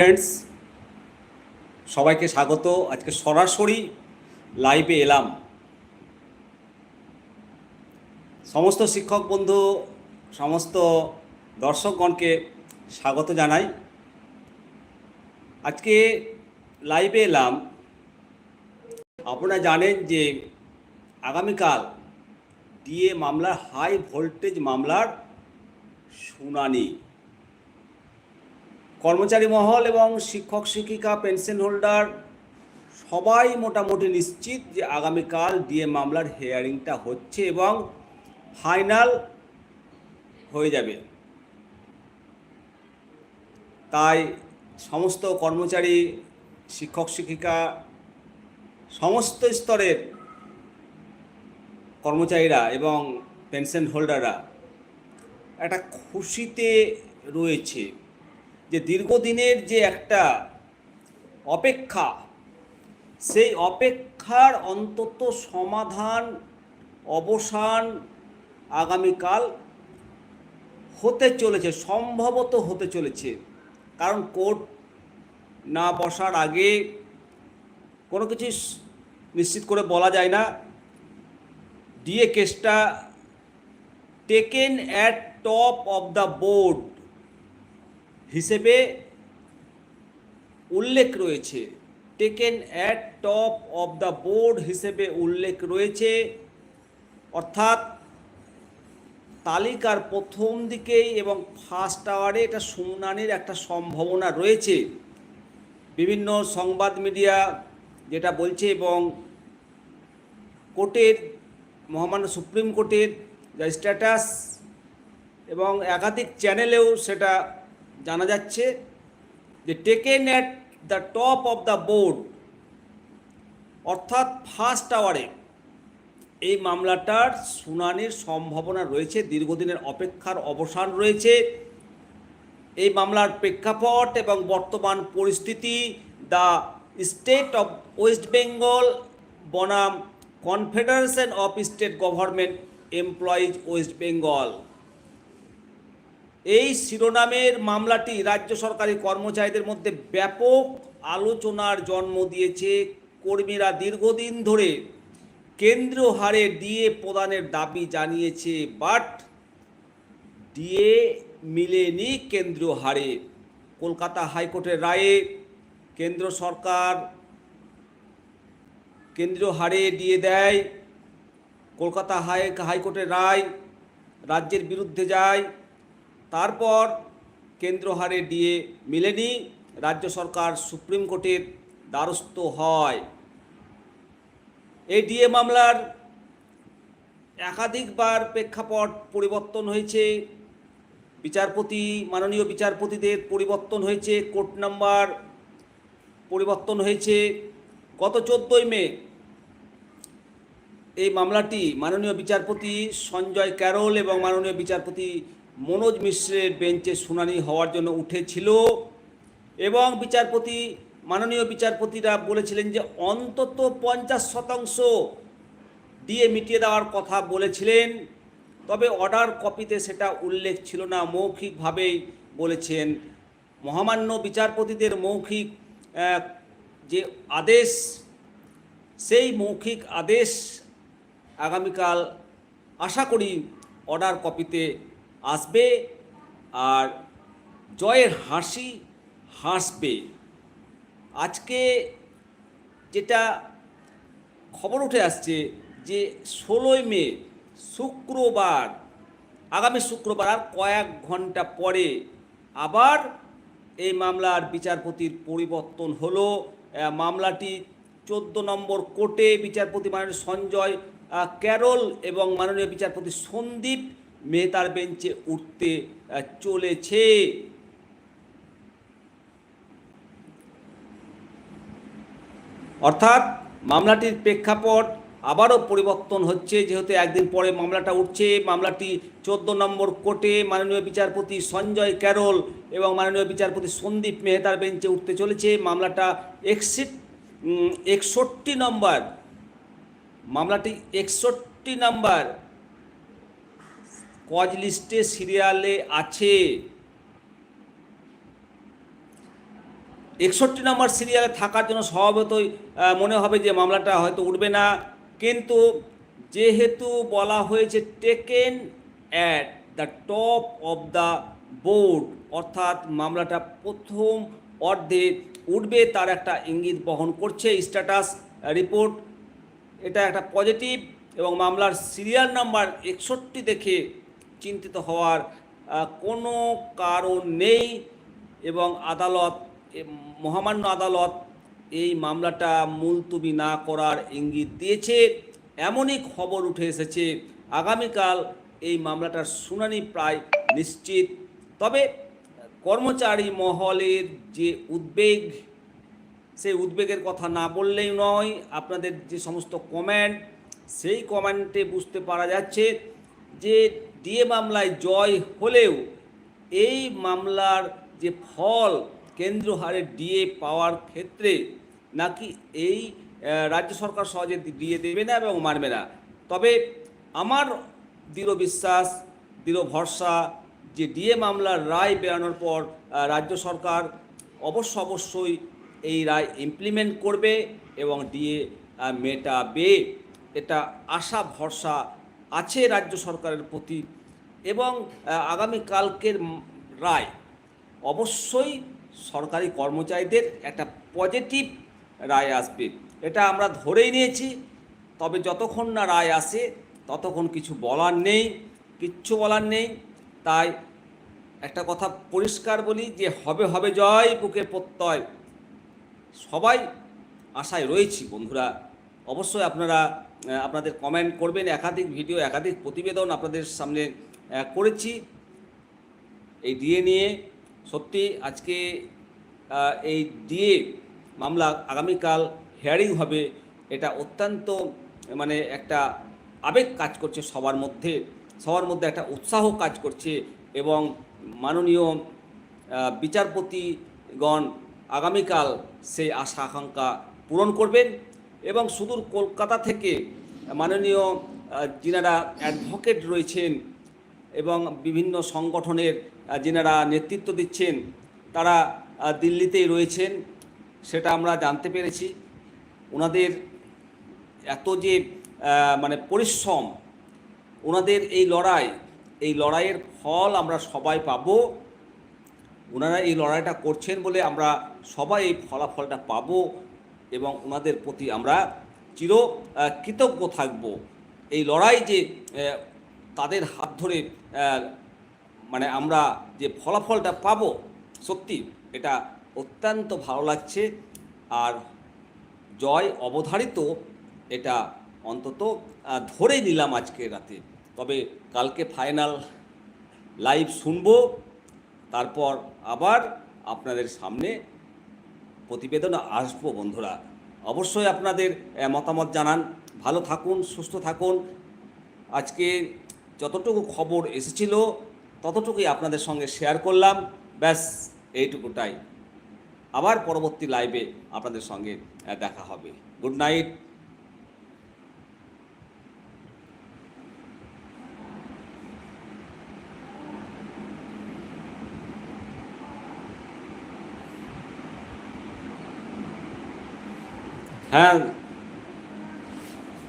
Friends সবাইকে স্বাগত। আজকে সরাসরি লাইভে এলাম। সমস্ত শিক্ষক বন্ধু, সমস্ত দর্শকগণকে স্বাগত জানাই। আজকে লাইভে এলাম। আপনারা জানেন যে আগামীকাল ডিএ মামলার হাই ভোল্টেজ মামলার শুনানি। কর্মচারী মহল এবং শিক্ষক, শিক্ষিকা, পেনশন হোল্ডার সবাই মোটামুটি নিশ্চিত যে আগামীকাল ডিএ মামলার হিয়ারিংটা হচ্ছে এবং ফাইনাল হয়ে যাবে। তাই সমস্ত কর্মচারী, শিক্ষক, শিক্ষিকা, সমস্ত স্তরের কর্মচারীরা এবং পেনশন হোল্ডাররা একটা খুশিতে রয়েছে। যে দীর্ঘদিনের যে একটা অপেক্ষা, সেই অপেক্ষার অন্তত সমাধান, অবসান আগামীকাল হতে চলেছে, সম্ভবত হতে চলেছে। কারণ কোর্ট না বসার আগে কোনো কিছু নিশ্চিত করে বলা যায় না। ডিএ কেসটা taken at top of the board হিসেবে উল্লেখ রয়েছে। Taken at top of the board হিসেবে উল্লেখ রয়েছে। অর্থাৎ তালিকার প্রথম দিকেই এবং ফার্স্ট আওয়ারে এটা শুনানির একটা সম্ভাবনা রয়েছে। বিভিন্ন সংবাদ মিডিয়া যেটা বলছে এবং কোর্টের, মহামান্য সুপ্রিম কোর্টের যা স্ট্যাটাস এবং একাধিক চ্যানেলেও সেটা জানা যাচ্ছে যে taken at the top of the board অর্থাৎ ফার্স্ট আওয়ারে এই মামলাটার শুনানির সম্ভাবনা রয়েছে, দীর্ঘদিনের অপেক্ষার অবসান রয়েছে। এই মামলার প্রেক্ষাপট এবং বর্তমান পরিস্থিতি the state of West Bengal বনাম confederation of state government employees West Bengal এই শিরোনামের মামলাটি রাজ্য সরকারি কর্মচারীদের মধ্যে ব্যাপক আলোচনার জন্ম দিয়েছে কর্মীরা দীর্ঘদিন ধরে কেন্দ্র হারে ডিএ প্রদানের দাবি জানিয়েছে, বাট ডিএ মিলেনি কেন্দ্রীয় হারে। কলকাতা হাইকোর্টের রায়ে কেন্দ্র সরকার কেন্দ্রীয় হারে দিয়ে দেয়, কলকাতা হাই হাইকোর্টের রায় রাজ্যের বিরুদ্ধে যায়। তারপর কেন্দ্র হারে ডিএ মিলেনি, রাজ্য সরকার সুপ্রিম কোর্টের দ্বারস্থ হয়। এই ডিএ মামলার একাধিকবার প্রেক্ষাপট পরিবর্তন হয়েছে। বিচারপতি, মাননীয় বিচারপতিদের পরিবর্তন হয়েছে, কোর্ট নাম্বার পরিবর্তন হয়েছে। গত চোদ্দোই মে এই মামলাটি মাননীয় বিচারপতি সঞ্জয় ক্যারল এবং মাননীয় বিচারপতি মনোজ মিশ্রের বেঞ্চে শুনানি হওয়ার জন্য উঠেছিল এবং বিচারপতি, মাননীয় বিচারপতিরা বলেছিলেন যে অন্তত পঞ্চাশ শতাংশ দিয়ে মিটিয়ে দেওয়ার কথা বলেছিলেন, তবে অর্ডার কপিতে সেটা উল্লেখ ছিল না মৌখিকভাবেই বলেছেন। মহামান্য বিচারপতিদের মৌখিক যে আদেশ, সেই মৌখিক আদেশ আগামীকাল আশা করি অর্ডার কপিতে আসবে আর জয়ের হাসি হাসবে। আজকে যেটা খবর উঠে আসছে যে ষোলোই মে, শুক্রবার, আগামী শুক্রবার আর কয়েক ঘণ্টা পরে আবার এই মামলার বিচারপতির পরিবর্তন হলো। মামলাটি চোদ্দ নম্বর কোর্টে বিচারপতি মাননীয় সঞ্জয় ক্যারল এবং মাননীয় বিচারপতি সন্দীপ মেহতার বেঞ্চে উঠতে চলেছে। অর্থাৎ মামলাটির প্রেক্ষাপট আবারও পরিবর্তন হচ্ছে, যেহেতু একদিন পরে মামলাটা উঠছে। মামলাটি চোদ্দ নম্বর কোর্টে মাননীয় বিচারপতি সঞ্জয় ক্যারল এবং মাননীয় বিচারপতি সন্দীপ মেহতার বেঞ্চে উঠতে চলেছে। মামলাটা একষট্টি একষট্টি নম্বর, মামলাটি একষট্টি নম্বর। কজ লিস্টে সিরিয়ালে আছে। একষট্টি নম্বর সিরিয়ালে থাকার জন্য স্বভাবতই মনে হবে যে মামলাটা হয়তো উঠবে না। কিন্তু যেহেতু বলা হয়েছে taken at the top of the board অর্থাৎ মামলাটা প্রথম অর্ধে উঠবে, তার একটা ইঙ্গিত বহন করছে স্ট্যাটাস রিপোর্ট এটা একটা পজিটিভ এবং মামলার সিরিয়াল নাম্বার একষট্টি দেখে চিন্তিত হওয়ার কোনো কারণ নেই এবং আদালত মহামান্য আদালত এই মামলাটা মুলতুবি না করার ইঙ্গিত দিয়েছে। এমনই খবর উঠে এসেছে, আগামীকাল এই মামলাটার শুনানি প্রায় নিশ্চিত। তবে কর্মচারী মহলের যে উদ্বেগ, সেই উদ্বেগের কথা না বললেই নয়। আপনাদের যে সমস্ত কমেন্ট, সেই কমেন্টে বুঝতে পারা যাচ্ছে যে ডিএ মামলায় জয় হলেও এই মামলার যে ফল, কেন্দ্র হারে ডিএ পাওয়ার ক্ষেত্রে নাকি এই রাজ্য সরকার সহজে ডিএ দেবে না এবং মানবে না। তবে আমার দৃঢ় বিশ্বাস, দৃঢ় ভরসা যে ডিএ মামলার রায় বেরানোর পর রাজ্য সরকার অবশ্য অবশ্যই এই রায় ইমপ্লিমেন্ট করবে এবং ডিএ মেটাবে। এটা আশা, ভরসা আছে রাজ্য সরকারের প্রতি এবং আহ, আগামীকালকের উম রায় অবশ্যই সরকারি কর্মচারীদের একটা পজিটিভ রায় আসবে। এটা আমরা ধরেই নিয়েছি তবে যতক্ষণ না রায় আসে ততক্ষণ কিছু বলার নেই কিচ্ছু বলার নেই। তাই একটা কথা পরিষ্কার বলি যে হবে হবে জয় বুকের প্রত্যয়। সবাই আশায় রয়েছি বন্ধুরা। অবশ্যই আপনারা আপনাদের কমেন্ট করবেন, একাধিক ভিডিও একাধিক প্রতিবেদন আপনাদের সামনে করেছি। এই ডিএ নিয়ে সত্যি আজকে এই ডিএ মামলা আগামীকাল হিয়ারিং হবে, এটা অত্যন্ত মানে একটা আবেগ কাজ করছে সবার মধ্যে সবার মধ্যে একটা উৎসাহ কাজ করছে এবং মাননীয় বিচারপতিগণ আগামীকাল সেই আশা আকাঙ্ক্ষা পূরণ করবেন। এবং সুদূর কলকাতা থেকে মাননীয় যিনারা অ্যাডভোকেট রয়েছেন এবং বিভিন্ন সংগঠনের যিনারা নেতৃত্ব দিচ্ছেন, তারা দিল্লিতেই রয়েছেন, সেটা আমরা জানতে পেরেছি। ওনাদের এত যে মানে পরিশ্রম, ওনাদের এই লড়াই, এই লড়াইয়ের ফল আমরা সবাই পাবো। ওনারা এই লড়াইটা করছেন বলে আমরা সবাই এই ফলাফলটা পাবো। এবং ওনাদের প্রতি আমরা চির কৃতজ্ঞ থাকব। এই লড়াই যে তাদের হাত ধরে মানে আমরা যে ফলাফলটা পাবো, সত্যি এটা অত্যন্ত ভালো লাগছে। আর জয় অবধারিত এটা অন্তত ধরে নিলাম আজকে রাতে। তবে কালকে ফাইনাল লাইভ শুনব, তারপর আবার আপনাদের সামনে প্রতিবেদন আসব বন্ধুরা। অবশ্যই আপনাদের মতামত জানান। ভালো থাকুন, সুস্থ থাকুন। আজকে যতটুকু খবর এসেছিল, ততটুকুই আপনাদের সঙ্গে শেয়ার করলাম। ব্যাস, এইটুকুটাই। আবার পরবর্তী লাইভে আপনাদের সঙ্গে দেখা হবে। গুড নাইট হ্যাঁ